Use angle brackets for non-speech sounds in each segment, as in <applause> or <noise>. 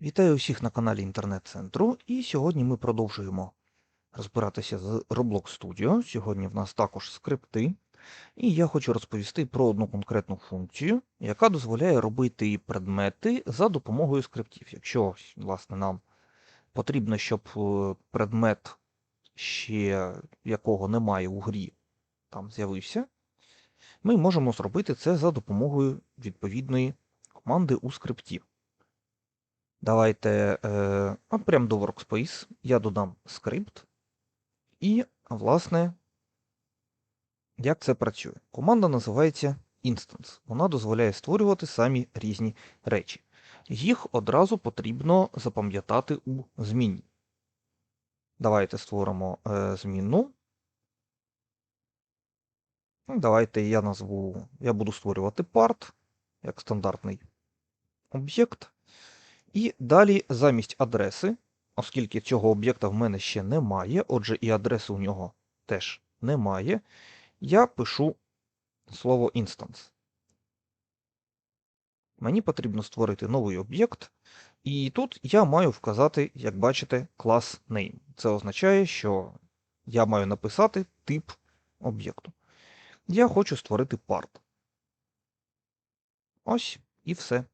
Вітаю усіх на каналі інтернет-центру, і сьогодні ми продовжуємо розбиратися з Roblox Studio. Сьогодні в нас також скрипти, і я хочу розповісти про одну конкретну функцію, яка дозволяє робити предмети за допомогою скриптів. Якщо, власне, нам потрібно, щоб е, предмет, ще якого немає у грі, там з'явився, ми можемо зробити це за допомогою відповідної команди у скрипті. Давайте е, от прямо до Workspace я додам скрипт. І, власне, як це працює? Команда називається Instance. Вона дозволяє створювати самі різні речі. Їх одразу потрібно запам'ятати у змінні. Давайте створимо е, змінну. Ну, Давайте я назву, я буду створювати part як стандартний об'єкт. І далі замість адреси, оскільки цього об'єкта в мене ще немає, отже, і адреси у нього теж немає, я пишу слово instance. Мені потрібно створити новий об'єкт, і тут я маю вказати, як бачите, клас name. Це означає, що я маю написати тип об'єкту. Я хочу створити part. Ось і все.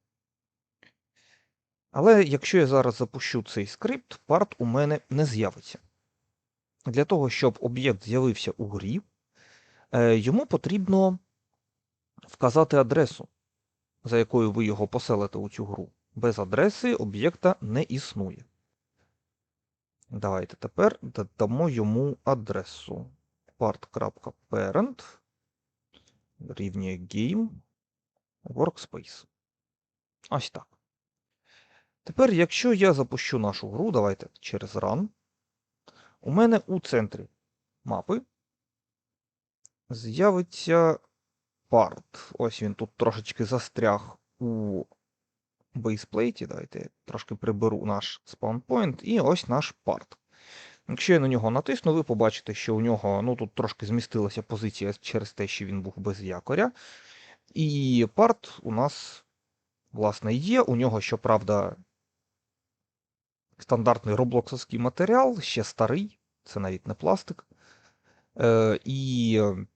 Але якщо я зараз запущу цей скрипт, парт у мене не з'явиться. Для того, щоб об'єкт з'явився у грі, е, йому потрібно вказати адресу, за якою ви його поселите у цю гру. Без адреси об'єкта не існує. Давайте тепер додамо йому адресу part.parent рівня game workspace. Ось так. Тепер, якщо я запущу нашу гру, давайте через Run, у мене у центрі мапи з'явиться part. Ось він тут трошечки застряг у бейсплейті. Давайте я трошки приберу наш спаунпойнт, і ось наш part. Якщо я на нього натисну, ви побачите, що у нього ну, тут трошки змістилася позиція через те, що він був без якоря. І part у нас, власне, є. У нього, щоправда, стандартний роблоксовський матеріал, ще старий, це навіть не пластик. Е, І е,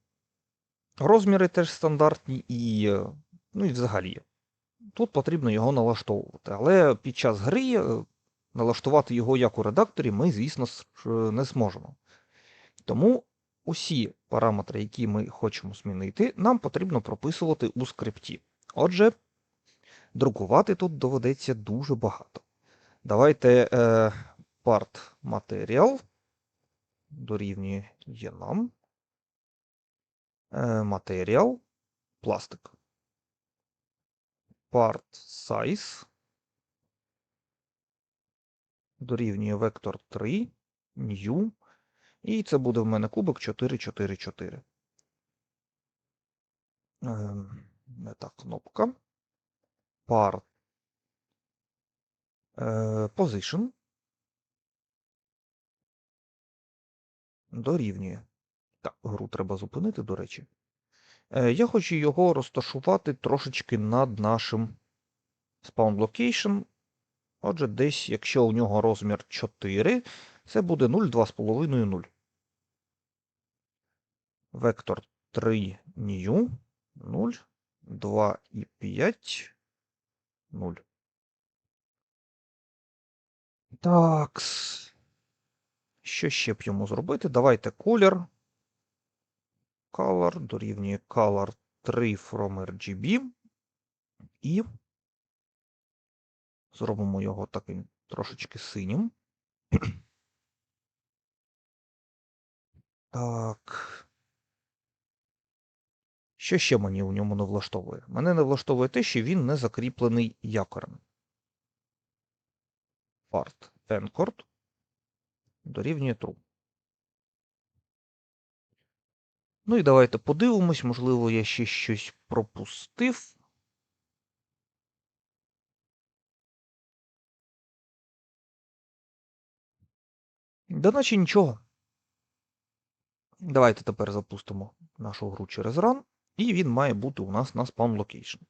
розміри теж стандартні, і, е, ну і взагалі. Тут потрібно його налаштовувати. Але під час гри е, налаштувати його як у редакторі ми, звісно, не зможемо. Тому усі параметри, які ми хочемо змінити, нам потрібно прописувати у скрипті. Отже, друкувати тут доведеться дуже багато. Давайте е, part material дорівнює є нам. Е, Матеріал пластик. Part size дорівнює вектор 3, new. І це буде в мене кубик 4, 4, 4. Е, не та кнопка. Part position дорівнює. Так, гру треба зупинити, до речі. Е, я хочу його розташувати трошечки над нашим spawn location. Отже, десь, якщо у нього розмір 4, це буде 0, 2,5, 0. Вектор 3 new 0, 2 і 5, 0. Так. Що ще б йому зробити? Давайте колір. Color дорівнює color 3 from RGB. І зробимо його таким трошечки синім. <clears throat> Так. Що ще мені у ньому не влаштовує? Мене не влаштовує те, що він не закріплений якорем part encord дорівнює true. Ну і давайте подивимось, можливо, я ще щось пропустив. Да наче нічого. Давайте тепер запустимо нашу гру через Run, і він має бути у нас на spawn location.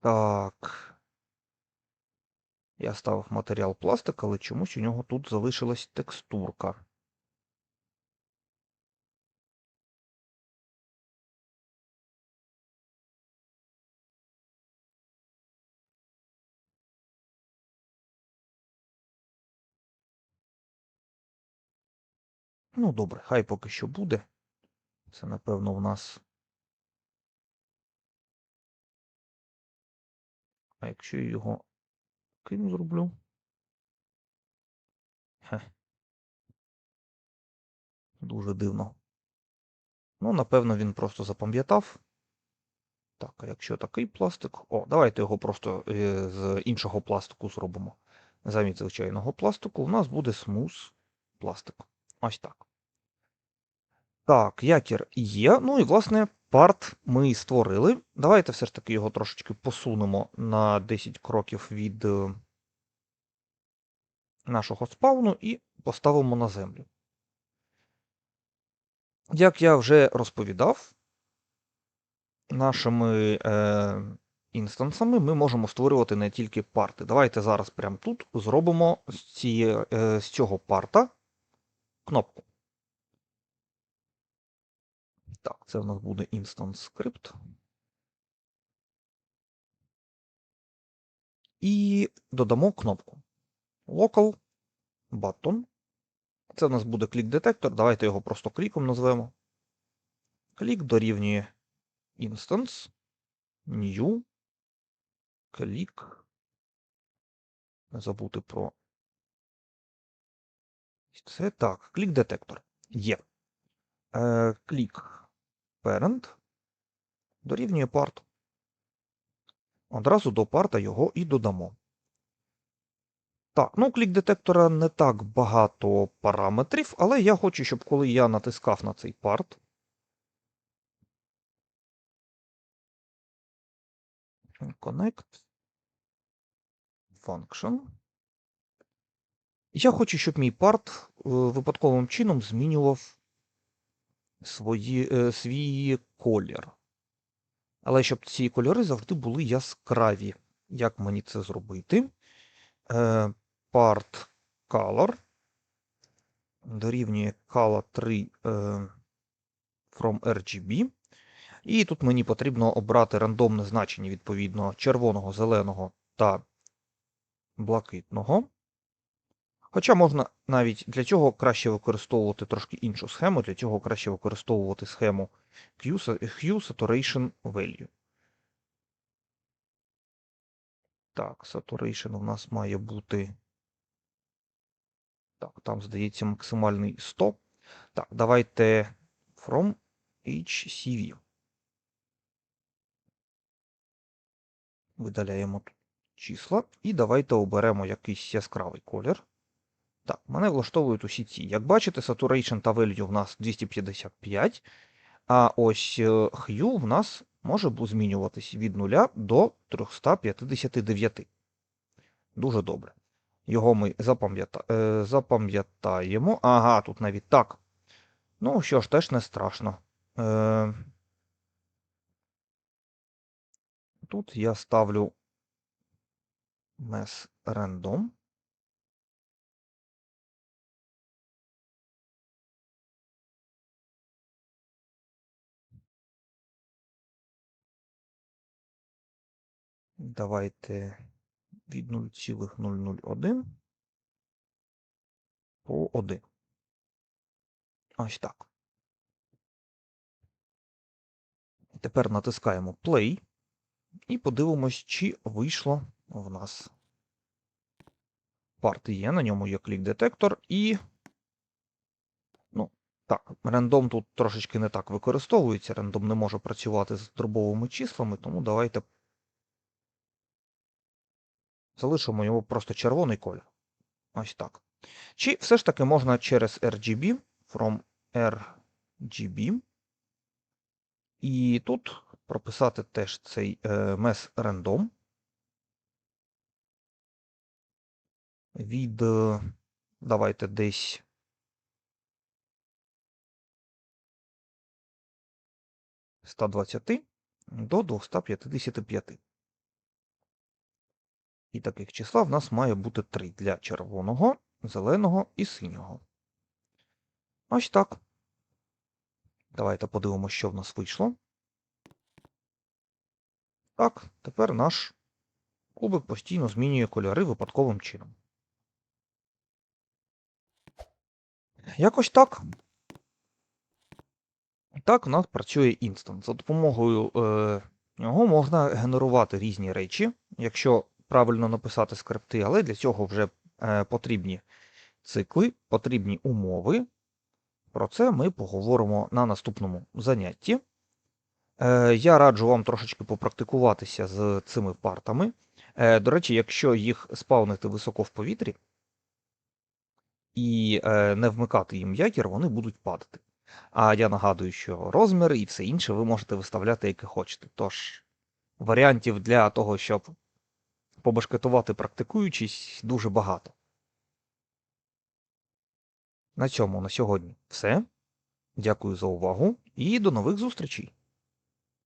Так. Я ставив матеріал пластик, але чомусь у нього тут залишилась текстурка. Ну, добре, хай поки що буде. Це, напевно, в нас. А якщо я його кину зроблю. Хе. Дуже дивно. Ну, напевно, він просто запам'ятав. Так, а якщо такий пластик. О, давайте його просто е, з іншого пластику зробимо. Замість звичайного пластику у нас буде смус пластик. Ось так. Так, якір є. Ну і, власне, парт ми створили. Давайте все ж таки його трошечки посунемо на 10 кроків від е, нашого спауну і поставимо на землю. Як я вже розповідав, нашими е, інстансами ми можемо створювати не тільки парти. Давайте зараз прямо тут зробимо з, цієї, е, з цього парта кнопку. Так, це в нас буде instance script. І додамо кнопку Local Button. Це в нас буде клік-детектор. Давайте його просто кліком назвемо. Клік дорівнює instance, new, клік. Не забути про це. Так, клік-детектор. Є. Е, parent дорівнює part. Одразу до парта його і додамо. Так, ну клік детектора не так багато параметрів, але я хочу, щоб коли я натискав на цей парт, Connect Function. Я хочу, щоб мій парт е, випадковим чином змінював свої, е, свій колір. Але щоб ці кольори завжди були яскраві. Як мені це зробити? Е, part color дорівнює color 3 е, from RGB. І тут мені потрібно обрати рандомне значення відповідно червоного, зеленого та блакитного. Хоча можна навіть для цього краще використовувати трошки іншу схему, для цього краще використовувати схему Hue Saturation Value. Так, Saturation у нас має бути. Так, там, здається, максимальний 100. Так, давайте from HCV. Видаляємо тут числа. І давайте оберемо якийсь яскравий колір. Так, мене влаштовують усі ці. Як бачите, Saturation та Value в нас 255, а ось е, Hue в нас може змінюватись від 0 до 359. Дуже добре. Його ми е, запам'ятаємо. Ага, тут навіть так. Ну, що ж, теж не страшно. Е, тут я ставлю mes random. Давайте від 0,001 по 1. Ось так. Тепер натискаємо Play і подивимось, чи вийшло в нас парт є. На ньому є клік-детектор і. Ну, так, рандом тут трошечки не так використовується. Рандом не може працювати з дробовими числами, тому давайте Залишимо його просто червоний колір. Ось так. Чи все ж таки можна через RGB from RGB. І тут прописати теж цей е, mes random. Від, е, давайте десь. Ста двадцяти до 255. І таких числа в нас має бути 3 для червоного, зеленого і синього. Ось так. Давайте подивимося, що в нас вийшло. Так, тепер наш кубик постійно змінює кольори випадковим чином. Якось так. Так, у нас працює інстанс. За допомогою е, нього можна генерувати різні речі, якщо правильно написати скрипти, але для цього вже е, потрібні цикли, потрібні умови. Про це ми поговоримо на наступному занятті. Е, Я раджу вам трошечки попрактикуватися з цими партами. Е, До речі, якщо їх спавнити високо в повітрі і не вмикати їм якір, вони будуть падати. А я нагадую, що розміри і все інше ви можете виставляти, які хочете. Тож варіантів для того, щоб побашкетувати практикуючись, дуже багато. На цьому на сьогодні все. Дякую за увагу і до нових зустрічей!